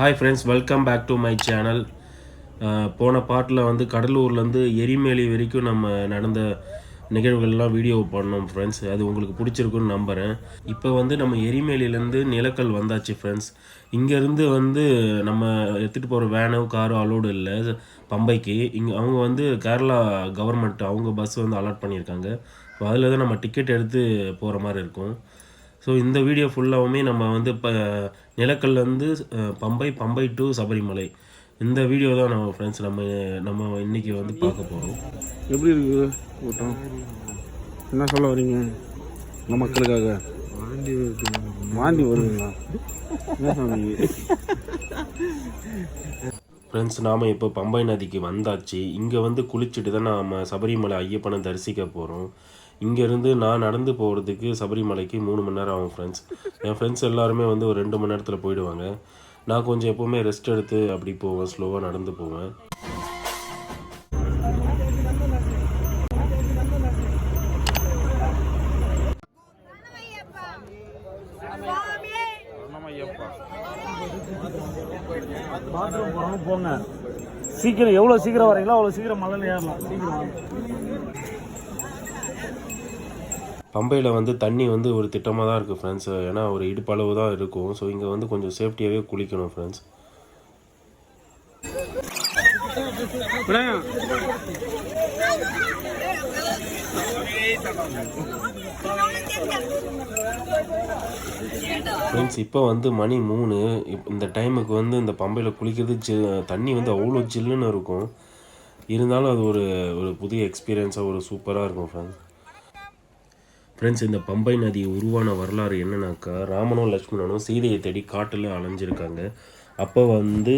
Hi friends welcome back to my channel போன பாட்டில் வந்து கடலூர்லேருந்து எரிமேலி வரைக்கும் நம்ம நடந்த நிகழ்வுகள்லாம் வீடியோ பண்ணோம் ஃப்ரெண்ட்ஸ் அது உங்களுக்கு பிடிச்சிருக்குன்னு நம்புகிறேன் இப்போ வந்து நம்ம எரிமேலிலேருந்து நிலக்கல் வந்தாச்சு ஃப்ரெண்ட்ஸ் இங்கேருந்து வந்து நம்ம எடுத்துகிட்டு போகிற வேனோ காரோ அலோடு இல்லை. பம்பைக்கு. இங்கே அவங்க வந்து கேரளா கவர்மெண்ட் அவங்க பஸ் வந்து அலாட் பண்ணியிருக்காங்க. ஸோ அதில் தான் நம்ம டிக்கெட் எடுத்து போகிற மாதிரி இருக்கும். ஸோ இந்த வீடியோ ஃபுல்லாகவுமே நம்ம வந்து இப்போ நிலக்கல்லேருந்து பம்பை பம்பை டு சபரிமலை. இந்த வீடியோ தான் நம்ம ஃப்ரெண்ட்ஸ் நம்ம நம்ம இன்னைக்கு வந்து பார்க்க போகிறோம் எப்படி இருக்குது கூட்டம்? என்ன சொல்ல வரீங்க? நம்ம மக்களுக்காக. வாந்தி வருதுங்களா? என்ன ஃப்ரெண்ட்ஸ் நாம் இப்போ பம்பை நதிக்கு வந்தாச்சு. இங்கே வந்து குளிச்சுட்டு தான் நாம் சபரிமலை ஐயப்பனை தரிசிக்க போகிறோம் இங்கேருந்து நான் நடந்து போகிறதுக்கு சபரிமலைக்கு மூணு மணி நேரம் ஆகும் ஃப்ரெண்ட்ஸ் என் ஃப்ரெண்ட்ஸ் எல்லாருமே வந்து ஒரு ரெண்டு மணி நேரத்தில் போயிடுவாங்க. நான் கொஞ்சம் எப்போவுமே ரெஸ்ட் எடுத்து அப்படி போவேன் ஸ்லோவாக நடந்து போவேன். பாத்ரூம் போங்க. சீக்கிரம் எவ்வளோ சீக்கிரம் வரீங்களோ அவ்வளோ சீக்கிரம் மலையில் ஏறலாம். சீக்கிரம் பம்பையில் வந்து தண்ணி வந்து ஒரு திட்டமாக தான் இருக்குது ஃப்ரெண்ட்ஸ் ஏன்னா ஒரு இடுப்பளவு தான் இருக்கும். ஸோ இங்கே வந்து கொஞ்சம் சேஃப்டியாகவே குளிக்கணும் ஃப்ரெண்ட்ஸ் ஃப்ரெண்ட்ஸ் இப்போ வந்து மணி மூணு. இப் இந்த டைமுக்கு வந்து இந்த பம்பையில் குளிக்கிறது ஜி தண்ணி வந்து அவ்வளோ ஜில்லுன்னு இருக்கும். இருந்தாலும் அது ஒரு ஒரு புதிய எக்ஸ்பீரியன்ஸாக ஒரு சூப்பராக இருக்கும் ஃப்ரெண்ட்ஸ் ஃப்ரெண்ட்ஸ் இந்த பம்பை நதி உருவான வரலாறு என்னன்னாக்கா ராமனும் லக்ஷ்மணனும் சீதையை தேடி காட்டில் அலைஞ்சிருக்காங்க. அப்போ வந்து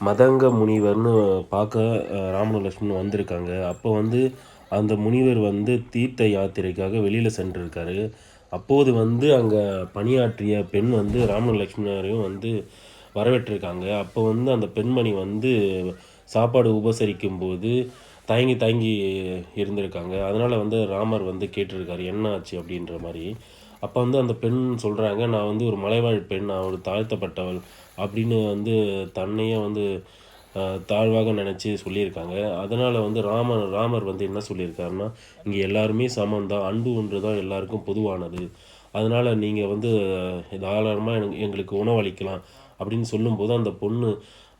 மதங்க முனிவர்னு பார்க்க அஹ், ராமனும் லக்ஷ்மணன் வந்திருக்காங்க. அப்போ வந்து அந்த முனிவர் வந்து தீர்த்த யாத்திரைக்காக வெளியில் சென்றிருக்காரு. அப்போது வந்து அங்கே பணியாற்றிய பெண் வந்து ராமனும் லக்ஷ்மணரையும் வந்து வரவேற்றிருக்காங்க. அப்போ வந்து அந்த பெண்மணி வந்து சாப்பாடு உபசரிக்கும் போது தயங்கி தயங்கி இருந்திருக்காங்க. அதனால் வந்து ராமர் வந்து கேட்டிருக்காரு என்ன ஆச்சு? அப்படின்ற மாதிரி. அப்போ வந்து அந்த பெண் சொல்கிறாங்க நான் வந்து ஒரு மலைவாழ் பெண் நான் ஒரு தாழ்த்தப்பட்டவள் அப்படின்னு வந்து தன்னையே வந்து தாழ்வாக நினச்சி சொல்லியிருக்காங்க. அதனால் வந்து ராமர் ராமர் வந்து என்ன சொல்லியிருக்காருன்னா இங்கே எல்லாருமே சமம் தான் அன்பு ஒன்று தான் எல்லாருக்கும் பொதுவானது. அதனால் நீங்கள் வந்து தாராளமாக எனக்கு எங்களுக்கு உணவளிக்கலாம். அப்படின்னு சொல்லும்போது அந்த பொண்ணு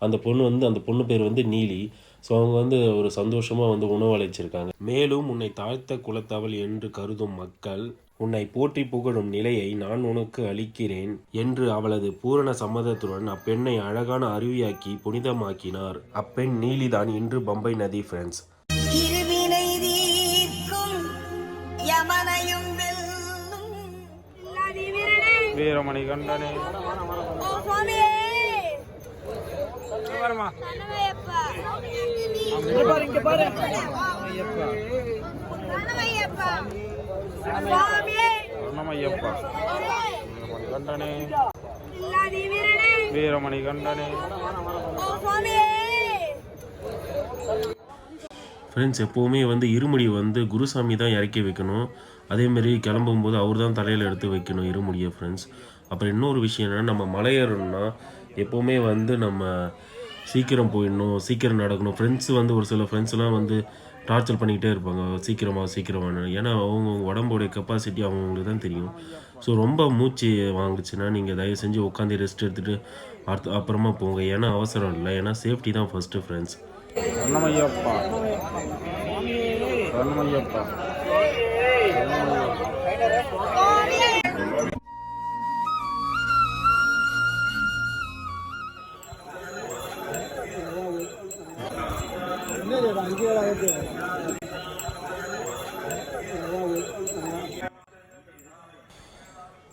அந்த பொண்ணு வந்து அந்த பொண்ணு பேர் வந்து நீலி. ஸோ அவங்க வந்து ஒரு சந்தோஷமாக வந்து உணவளிச்சிருக்காங்க. மேலும் உன்னை தாழ்த்த குலத்தவள் என்று கருதும் மக்கள் உன்னை போற்றி புகழும் நிலையை நான் உனக்கு அளிக்கிறேன் என்று அவளது பூரண சம்மதத்துடன் அப்பெண்ணை அழகான அருவியாக்கி புனிதமாக்கினார். அப்பெண் நீலிதான் இன்று பம்பை நதி ஃப்ரெண்ட்ஸ் இருவினை தீர்க்கும் யமனையும் வெல்லும் வீரமணி கண்டனே. வரமா வீரமணி கண்டனே வீரமணி ஃப்ரெண்ட்ஸ் எப்போவுமே வந்து இருமுடி வந்து குருசாமி தான் இறக்கி வைக்கணும். அதேமாரி கிளம்பும்போது அவர் தான் தலையில் எடுத்து வைக்கணும் இருமுடியை ஃப்ரெண்ட்ஸ் அப்புறம் இன்னொரு விஷயம் என்னென்னா நம்ம மலையேறணும்னா எப்போவுமே வந்து நம்ம சீக்கிரம் போயிடணும் சீக்கிரம் நடக்கணும். ஃப்ரெண்ட்ஸ் வந்து ஒரு சில ஃப்ரெண்ட்ஸ்லாம் வந்து டார்ச்சர் பண்ணிக்கிட்டே இருப்பாங்க. சீக்கிரமாக சீக்கிரமாக ஏன்னா அவங்க உடம்போடைய கெப்பாசிட்டி அவங்களுக்கு தான் தெரியும். ஸோ ரொம்ப மூச்சு வாங்குச்சுன்னா நீங்கள் தயவு செஞ்சு உட்காந்து ரெஸ்ட் எடுத்துகிட்டு அடுத்து அப்புறமா போங்க. ஏன்னா அவசரம் இல்லை. ஏன்னா சேஃப்டி தான் ஃபஸ்ட்டு ஃப்ரெண்ட்ஸ்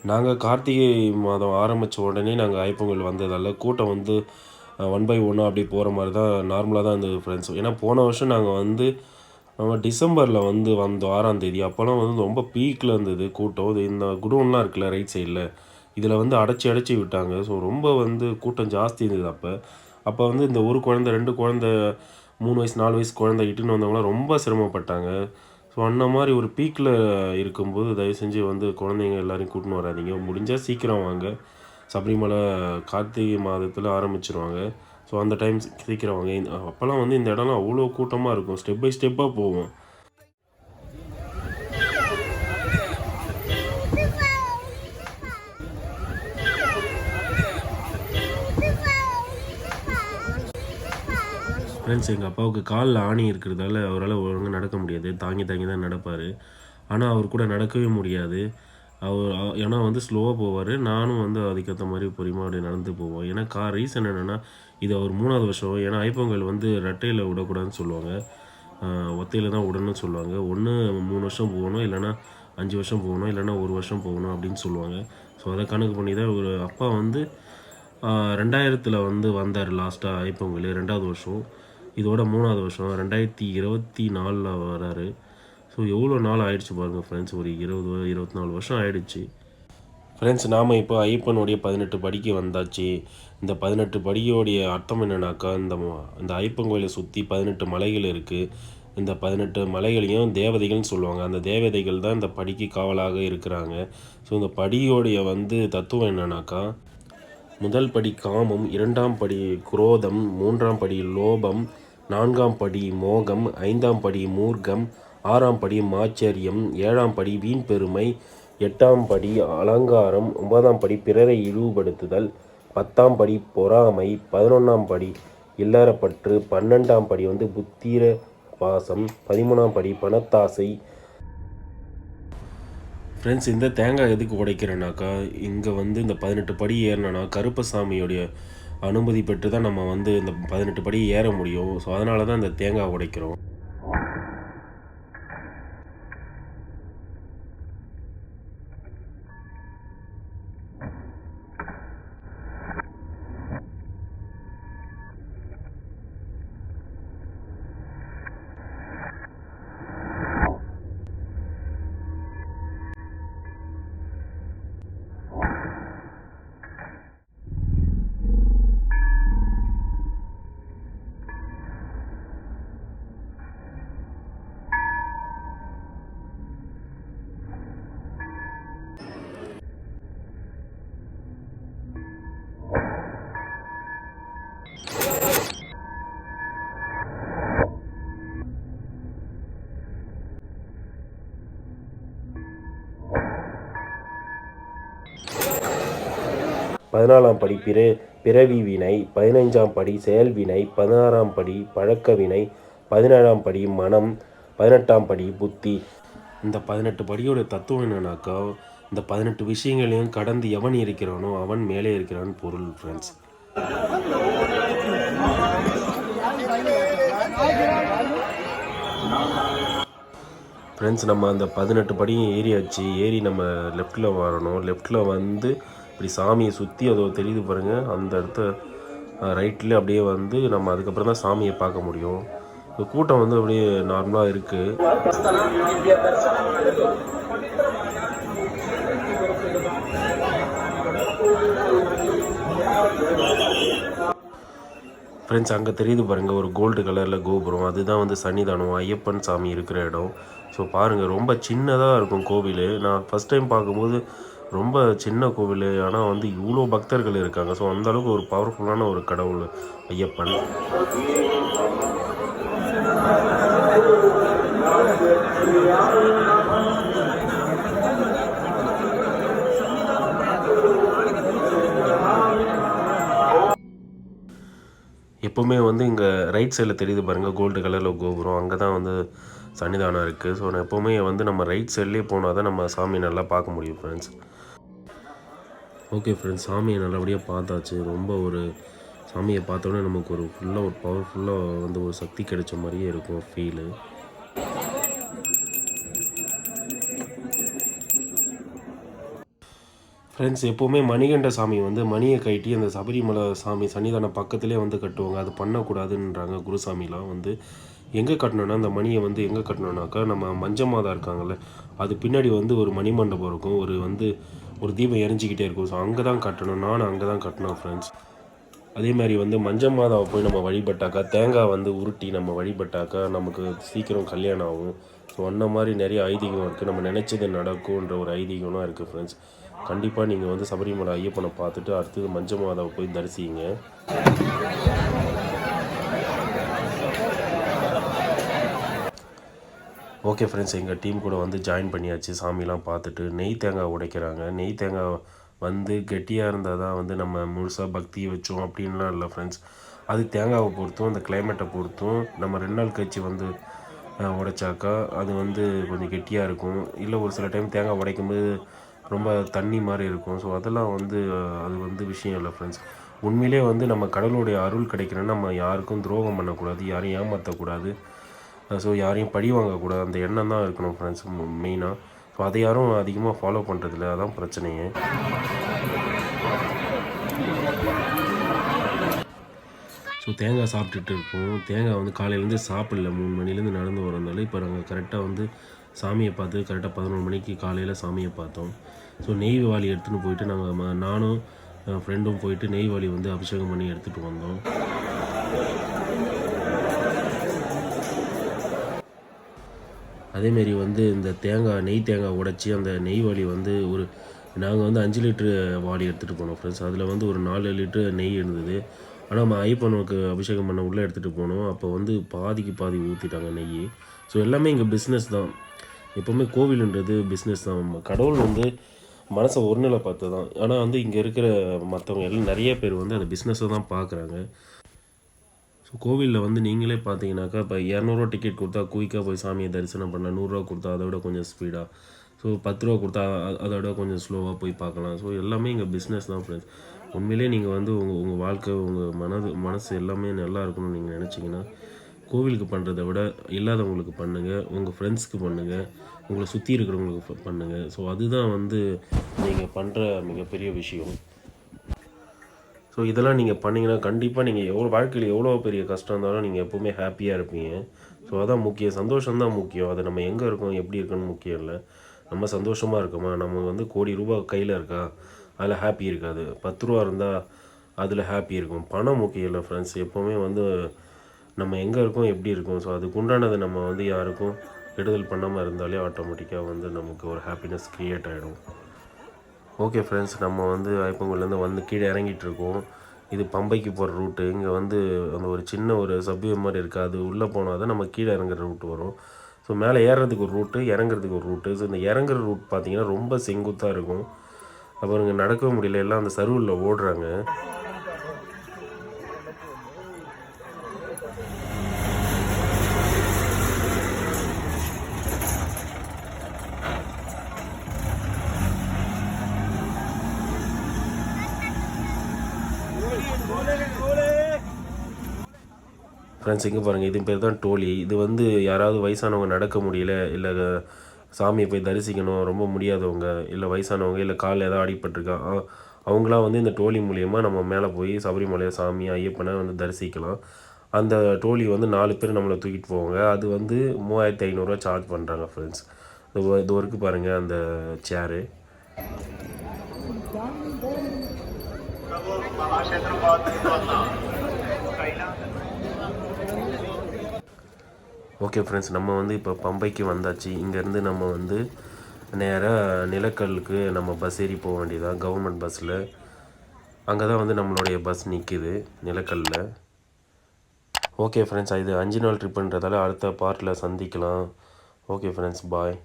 நாங்கள் கார்த்திகை மாதம் ஆரம்பித்த உடனே நாங்கள் ஐப்பொங்கல் வந்ததால் கூட்டம் வந்து ஒன் பை ஒன்னாக அப்படி போகிற மாதிரி தான் நார்மலாக தான் இருந்தது ஃப்ரெண்ட்ஸ் ஏன்னா போன வருஷம் நாங்கள் வந்து நம்ம டிசம்பரில் வந்து வந்தோம் ஆறாம் தேதி அப்போல்லாம் வந்து ரொம்ப பீக்கில் இருந்தது கூட்டம். இது இந்த குடோன்லாம் இருக்குல்ல ரைட் சைடில் இதில் வந்து அடைச்சி அடைச்சி விட்டாங்க. ஸோ ரொம்ப வந்து கூட்டம் ஜாஸ்தி இருந்தது அப்போ. அப்போ வந்து இந்த ஒரு குழந்தை ரெண்டு குழந்தை மூணு வயசு நாலு வயசு குழந்தை இட்டுன்னு வந்தவங்களாம் ரொம்ப சிரமப்பட்டாங்க. ஸோ அந்த மாதிரி ஒரு பீக்கில் இருக்கும்போது தயவு செஞ்சு வந்து குழந்தைங்க எல்லாரையும் கூட்டின்னு வராதிங்க. முடிஞ்சால் சீக்கிரம் வாங்க. சபரிமலை கார்த்திகை மாதத்தில் ஆரம்பிச்சிருவாங்க. ஸோ அந்த டைம் சீக்கிரம் வாங்க. இந்த- அப்போல்லாம் வந்து இந்த இடம்லாம் அவ்வளோ கூட்டமாக இருக்கும். ஸ்டெப் பை ஸ்டெப்பாக போவோம். ஃப்ரெண்ட்ஸ் எங்கள் அப்பாவுக்கு காலில் ஆணி இருக்கிறதால அவரால் ஒழுங்காக நடக்க முடியாது. தாங்கி தாங்கி தான் நடப்பார். ஆனால் அவர் கூட நடக்கவே முடியாது. அவர் ஏன்னா வந்து ஸ்லோவாக போவார். நானும் வந்து அதுக்கேற்ற மாதிரி பொறுமையாக அப்படி நடந்து போவோம். ஏன்னா கா ரீசன் என்னென்னா இது அவர் மூணாவது வருஷம். ஏன்னா ஐப்பொங்கல் வந்து ரெட்டையில் விடக்கூடாதுன்னு சொல்லுவாங்க. ஒத்தையில் தான் விடணும்னு சொல்லுவாங்க. ஒன்று மூணு வருஷம் போகணும் இல்லைன்னா அஞ்சு வருஷம் போகணும் இல்லைன்னா ஒரு வருஷம் போகணும் அப்படின்னு சொல்லுவாங்க. ஸோ அதை கணக்கு பண்ணி தான் ஒரு அப்பா வந்து ரெண்டாயிரத்தில் வந்து வந்தார் லாஸ்ட்டாக ஐப்பொங்கல் ரெண்டாவது வருஷம். இதோட மூணாவது வருஷம் ரெண்டாயிரத்தி இருபத்தி நாலில் வராரு. ஸோ எவ்வளோ நாள் ஆயிடுச்சு பாருங்கள் ஃப்ரெண்ட்ஸ் ஒரு இருபது இருபத்தி நாலு வருஷம் ஆயிடுச்சு. ஃப்ரெண்ட்ஸ் நாம் இப்போ ஐப்பனுடைய பதினெட்டு படிக்கு வந்தாச்சு. இந்த பதினெட்டு படியோடைய அர்த்தம் என்னன்னாக்கா இந்த இந்த ஐப்பன் கோயிலை சுற்றி பதினெட்டு மலைகள் இருக்குது இந்த பதினெட்டு மலைகளையும் தேவதைகள்னு சொல்லுவாங்க. அந்த தேவதைகள் தான் இந்த படிக்கு காவலாக இருக்கிறாங்க. ஸோ இந்த படியோடைய வந்து தத்துவம் என்னன்னாக்கா முதல் படி காமம் இரண்டாம் படி குரோதம் மூன்றாம் படி லோபம் நான்காம் படி மோகம் ஐந்தாம் படி மூர்க்கம் ஆறாம் படி மாச்சரியம் ஏழாம் படி வீண் பெருமை எட்டாம் படி அலங்காரம் ஒன்பதாம் படி பிறரை இழிவுபடுத்துதல் பத்தாம் படி பொறாமை பதினொன்றாம் படி இல்லறப்பற்று பன்னெண்டாம் படி வந்து புத்திர பாசம் பதிமூணாம் படி பணத்தாசை. ஃப்ரெண்ட்ஸ் இந்த தேங்காய் எதுக்கு உடைக்கிறேனாக்கா இங்கே வந்து இந்த பதினெட்டு படி ஏறினா கருப்பசாமியோடைய அனுமதி பெற்று தான் நம்ம வந்து இந்த பதினெட்டு படி ஏற முடியும். ஸோ அதனால தான் இந்த தேங்காய் உடைக்கிறோம். பதினாலாம் படி பிற பிறவி வினை பதினைஞ்சாம் படி செயல் வினை பதினாறாம் படி பழக்க வினை பதினேழாம் படி மனம் பதினெட்டாம் படி புத்தி. இந்த பதினெட்டு படியோட தத்துவம் என்னன்னாக்கா இந்த பதினெட்டு விஷயங்களையும் கடந்து எவன் இருக்கிறானோ அவன் மேலே இருக்கிறான் பொருள் ஃப்ரெண்ட்ஸ் ஃப்ரெண்ட்ஸ் நம்ம அந்த பதினெட்டு படியும் ஏறியாச்சு. ஏறி நம்ம லெஃப்ட்டில் வரணும். லெஃப்ட்டில் வந்து இப்படி சாமியை சுற்றி அதோ தெரியுது பாருங்கள் அந்த இடத்த ரைட்டில் அப்படியே வந்து நம்ம அதுக்கப்புறம் தான் சாமியை பார்க்க முடியும். இப்போ கூட்டம் வந்து அப்படியே நார்மலாக இருக்குது ஃப்ரெண்ட்ஸ் அங்கே தெரியுது பாருங்கள் ஒரு கோல்டு கலரில் கோபுரம். அதுதான் வந்து சன்னிதானம் ஐயப்பன் சாமி இருக்கிற இடம். ஸோ பாருங்கள் ரொம்ப சின்னதாக இருக்கும் கோவில். நான் ஃபஸ்ட் டைம் பார்க்கும்போது ரொம்ப சின்ன கோவில் ஆனால் வந்து இவ்வளோ பக்தர்கள் இருக்காங்க. ஸோ அந்த அளவுக்கு ஒரு பவர்ஃபுல்லான ஒரு கடவுள் ஐயப்பன். எப்போவுமே வந்து இங்கே ரைட் சைடில் தெரியுது பாருங்கள் கோல்டு கலரில் கோபுரம். அங்கே தான் வந்து சன்னிதானம் இருக்குது ஸோ நான் எப்போவுமே வந்து நம்ம ரைட் சைட்லேயே போனால் தான் நம்ம சாமி நல்லா பார்க்க முடியும் ஃப்ரெண்ட்ஸ் ஓகே ஃப்ரெண்ட்ஸ் சாமியை நல்லபடியாக பார்த்தாச்சு. ரொம்ப ஒரு சாமியை பார்த்தோன்னே நமக்கு ஒரு ஃபுல்லாக ஒரு பவர்ஃபுல்லாக வந்து ஒரு சக்தி கிடைச்ச மாதிரியே இருக்கும் ஃபீலு ஃப்ரெண்ட்ஸ் எப்போவுமே மணிகண்ட சாமி வந்து மணியை கட்டி அந்த சபரிமலை சாமி சன்னிதானம் பக்கத்துலேயே வந்து கட்டுவாங்க. அது பண்ணக்கூடாதுன்றாங்க குருசாமிலாம் வந்து. எங்கே கட்டணுன்னா அந்த மணியை வந்து எங்கே கட்டணுன்னாக்கா நம்ம மஞ்சமாதா இருக்காங்கள்ல அது பின்னாடி வந்து ஒரு மணிமண்டபம் இருக்கும். ஒரு வந்து ஒரு தீபம் எரிஞ்சிக்கிட்டே இருக்கும். ஸோ அங்கே தான் கட்டணும். நானும் அங்கே தான் கட்டணும் ஃப்ரெண்ட்ஸ் அதே மாதிரி வந்து மஞ்சள் மாதாவை போய் நம்ம வழிபட்டாக்கா தேங்காய் வந்து உருட்டி நம்ம வழிபட்டாக்கா நமக்கு சீக்கிரம் கல்யாணம் ஆகும். ஸோ அந்த மாதிரி நிறைய ஐதீகம் இருக்குது நம்ம நினச்சது நடக்கும்ன்ற ஒரு ஐதீகம்லாம் இருக்குது ஃப்ரெண்ட்ஸ் கண்டிப்பாக நீங்கள் வந்து சபரிமலை ஐயப்பனை பார்த்துட்டு அடுத்தது மஞ்ச மாதாவை போய் தரிசிங்க ஓகே ஃப்ரெண்ட்ஸ் எங்கள் டீம் கூட வந்து ஜாயின் பண்ணியாச்சு. சாமிலாம் பார்த்துட்டு நெய் தேங்காய் உடைக்கிறாங்க. நெய் தேங்காய் வந்து கெட்டியாக இருந்தால் தான் வந்து நம்ம முழுசாக பக்தி வச்சோம் அப்படின்லாம் இல்லை ஃப்ரெண்ட்ஸ் அது தேங்காவை பொறுத்தும் அந்த கிளைமேட்டை பொறுத்தும் நம்ம ரெண்டு நாள் கழிச்சு வந்து உடைச்சாக்கா அது வந்து கொஞ்சம் கெட்டியாக இருக்கும். இல்லை ஒரு சில டைம் தேங்காய் உடைக்கும்போது ரொம்ப தண்ணி மாதிரி இருக்கும். ஸோ அதெல்லாம் வந்து அது வந்து விஷயம் இல்லை ஃப்ரெண்ட்ஸ் உண்மையிலே வந்து நம்ம கடவுளுடைய அருள் கிடைக்கிறேன்னா நம்ம யாருக்கும் துரோகம் பண்ணக்கூடாது யாரையும் ஏமாற்றக்கூடாது ஸோ யாரையும் பழி வாங்கக்கூடாது. அந்த எண்ணம் தான் இருக்கணும் ஃப்ரெண்ட்ஸ் மெயினாக ஸோ அதை யாரும் அதிகமாக ஃபாலோ பண்ணுறதில்ல அதான் பிரச்சனையே. ஸோ தேங்காய் சாப்பிட்டுட்டு இருக்கோம் தேங்காய் வந்து காலையிலேருந்து சாப்பிடல. மூணு மணிலேருந்து நடந்து வரனால இப்போ நாங்கள் கரெக்டாக வந்து சாமியை பார்த்து கரெக்டாக பதினொரு மணிக்கு காலையில் சாமியை பார்த்தோம். ஸோ நெய் வாலி எடுத்துகிட்டு போயிட்டு நாங்கள் நானும் ஃப்ரெண்டும் போயிட்டு நெய் வாலி வந்து அபிஷேகம் பண்ணி எடுத்துகிட்டு வந்தோம். அதேமாரி வந்து இந்த தேங்காய் நெய் தேங்காய் உடைச்சி அந்த நெய் வாளி வந்து ஒரு நாங்கள் வந்து அஞ்சு லிட்ரு வாளி எடுத்துகிட்டு போனோம் ஃப்ரெண்ட்ஸ் அதில் வந்து ஒரு நாலு லிட்ரு நெய் இருந்தது. ஆனால் நம்ம ஐப்பனுக்கு அபிஷேகம் பண்ண உள்ளே எடுத்துகிட்டு போனோம். அப்போ வந்து பாதிக்கு பாதி ஊற்றிட்டாங்க நெய். ஸோ எல்லாமே இங்கே பிஸ்னஸ் தான். எப்போவுமே கோவிலுன்றது பிஸ்னஸ் தான். கடவுள் வந்து மனசை ஒருநிலை பார்த்து தான் ஆனால் வந்து இங்கே இருக்கிற மற்றவங்க எல்லாம் நிறைய பேர் வந்து அந்த பிஸ்னஸை தான் பார்க்குறாங்க ஸோ கோவிலில் வந்து நீங்களே பார்த்தீங்கன்னாக்கா இப்போ இரநூறுவா டிக்கெட் கொடுத்தா குயிக்காக போய் சாமியை தரிசனம் பண்ண நூறுரூவா கொடுத்தா அதை விட கொஞ்சம் ஸ்பீடாக ஸோ பத்து ரூபா கொடுத்தா அதை விட கொஞ்சம் ஸ்லோவாக போய் பார்க்கலாம். ஸோ எல்லாமே இங்கே பிஸ்னஸ் தான் ஃப்ரெண்ட்ஸ் உண்மையிலே நீங்கள் வந்து உங்கள் உங்கள் வாழ்க்கை உங்கள் மனது மனசு எல்லாமே நல்லா இருக்கணும்னு நீங்கள் நினச்சிங்கன்னா கோவிலுக்கு பண்ணுறதை விட இல்லாதவங்களுக்கு பண்ணுங்கள் உங்கள் ஃப்ரெண்ட்ஸ்க்கு பண்ணுங்கள் உங்களை சுற்றி இருக்கிறவங்களுக்கு பண்ணுங்கள் ஸோ அதுதான் வந்து நீங்கள் பண்ணுற மிகப்பெரிய விஷயம். ஸோ இதெல்லாம் நீங்கள் பண்ணிங்கன்னா கண்டிப்பாக நீங்கள் எவ்வளோ வாழ்க்கையில் எவ்வளோ பெரிய கஷ்டம் இருந்தாலும் நீங்கள் எப்போவுமே ஹாப்பியாக இருப்பீங்க. ஸோ அதான் முக்கியம். சந்தோஷம் தான் முக்கியம். அது நம்ம எங்கே இருக்கோம் எப்படி இருக்கோன்னு முக்கியம் இல்லை. நம்ம சந்தோஷமாக இருக்கோமா? நம்ம வந்து கோடி ரூபா கையில் இருக்கா? அதில் ஹாப்பி இருக்காது. பத்து ரூபா இருந்தால் அதில் ஹாப்பி இருக்கும். பணம் முக்கியம் இல்லை ஃப்ரெண்ட்ஸ் எப்போவுமே வந்து நம்ம எங்கே இருக்கோம் எப்படி இருக்கோம்? ஸோ அதுக்கு உண்டானதை நம்ம வந்து யாருக்கும் கெடுதல் பண்ணாமல் இருந்தாலே ஆட்டோமேட்டிக்காக வந்து நமக்கு ஒரு ஹாப்பினஸ் க்ரியேட் ஆகிடும் ஓகே ஃப்ரெண்ட்ஸ் நம்ம வந்து ஐப்பங்குலேருந்து வந்து கீழே இறங்கிட்டுருக்கோம். இது பம்பைக்கு போகிற ரூட்டு இங்கே வந்து அந்த ஒரு சின்ன ஒரு சப்வே மாதிரி இருக்குது அது உள்ளே போனால் தான் நம்ம கீழே இறங்குற ரூட் வரும். ஸோ மேலே ஏறுறதுக்கு ஒரு ரூட்டு இறங்குறதுக்கு ஒரு ரூட்டு ஸோ இந்த இறங்குற ரூட் பார்த்திங்கன்னா ரொம்ப செங்குத்தாக இருக்கும். அப்புறம் இங்கே நடக்கவே முடியல. எல்லாம் அந்த சருவில் ஓடுறாங்க. ஃப்ரெண்ட்ஸ் இங்கே பாருங்கள் இது பேர் தான் டோலி. இது வந்து யாராவது வயசானவங்க நடக்க முடியல இல்லை சாமியை போய் தரிசிக்கணும் ரொம்ப முடியாதவங்க இல்லை வயசானவங்க இல்லை காலில் ஏதாவது அடிபட்டிருக்கா அவங்களாம் வந்து இந்த டோலி மூலியமாக நம்ம மேலே போய் சபரிமலையை சாமி ஐயப்பனை வந்து தரிசிக்கலாம். அந்த டோலி வந்து நாலு பேர் நம்மளை தூக்கிட்டு போவாங்க. அது வந்து மூவாயிரத்தி ஐநூறுரூவா சார்ஜ் பண்ணுறாங்க ஃப்ரெண்ட்ஸ் இது இது வரைக்கும் பாருங்கள் அந்த சேரு ஓகே ஃப்ரெண்ட்ஸ் நம்ம வந்து இப்போ பம்பைக்கு வந்தாச்சு. இங்கேருந்து நம்ம வந்து நேராக நிலக்கல்லுக்கு நம்ம பஸ் ஏறி போக வேண்டியதான் கவர்மெண்ட் பஸ்ஸில் அங்கே தான் வந்து நம்மளுடைய பஸ் நிற்கிது நிலக்கல்லில் ஓகே ஃப்ரெண்ட்ஸ் இது அஞ்சு நாள் ட்ரிப்புன்றதால அடுத்த பார்ட்டில் சந்திக்கலாம். Okay friends bye